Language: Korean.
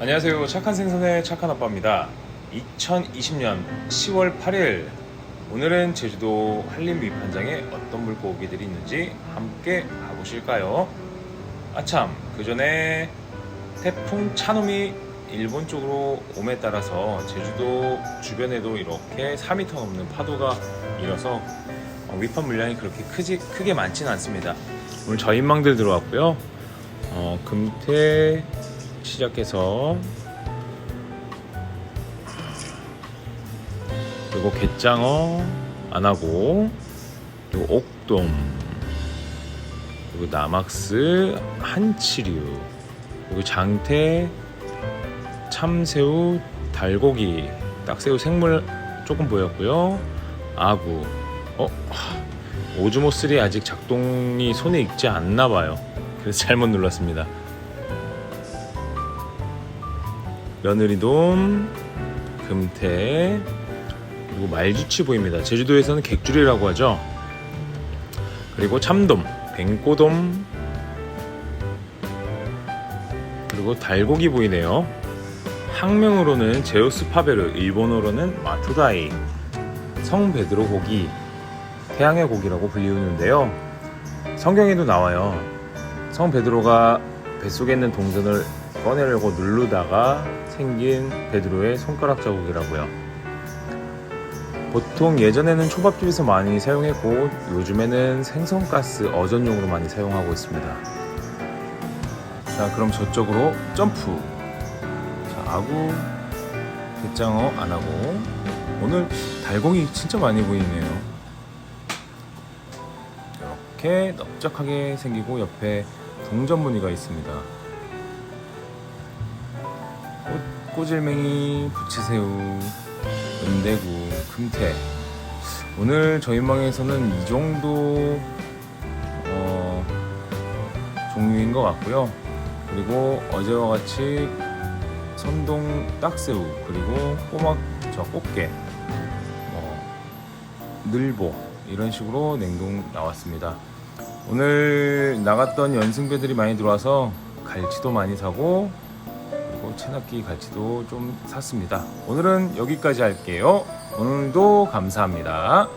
안녕하세요. 착한 생선의 착한 아빠입니다. 2020년 10월 8일 오늘은 제주도 한림 위판장에 어떤 물고기들이 있는지 함께 가보실까요? 아참 그 전에 태풍 차놈이 일본 쪽으로 옴에 따라서 제주도 주변에도 이렇게 4m 넘는 파도가 일어서 어, 위판 물량이 그렇게 크지, 크게 많지는 않습니다. 오늘 저인망들 들어왔고요. 어, 금태 시작해서 그리고 갯장어 안 하고 그리고 옥돔 그리고 나막스 한치류 그리고 장태 참새우 달고기 딱새우 생물 조금 보였고요. 아구. 어? 오즈모 3 아직 작동이 손에 익지 않나 봐요. 그래서 잘못 눌렀습니다 며느리돔, 금태, 그리고 말주치 보입니다. 제주도에서는 객줄이라고 하죠. 그리고 참돔, 뱅꼬돔, 그리고 달고기 보이네요. 학명으로는 제우스 파베르, 일본어로는 마투다이, 성 베드로 고기, 태양의 고기라고 불리우는데요. 성경에도 나와요. 성 베드로가 뱃속에 있는 동전을 꺼내려고 누르다가 생긴 베드로의 손가락 자국이라고요. 보통 예전에는 초밥집에서 많이 사용했고 요즘에는 생선가스 어전용으로 많이 사용하고 있습니다. 자 그럼 저쪽으로 점프. 자 아구 갯장어 안 하고 오늘 달고기 진짜 많이 보이네요. 이렇게 넓적하게 생기고 옆에 동전 무늬가 있습니다. 꼬질맹이, 부채새우, 은대구, 금태. 오늘 저희 망에서는 이 정도 어, 종류인 것 같고요. 그리고 어제와 같이 선동 딱새우 그리고 꼬막 저 꽃게 뭐 늘보 이런 식으로 냉동 나왔습니다. 오늘 나갔던 연승배들이 많이 들어와서 갈치도 많이 사고 그리고 체납기 갈치도 좀 샀습니다. 오늘은 여기까지 할게요. 오늘도 감사합니다.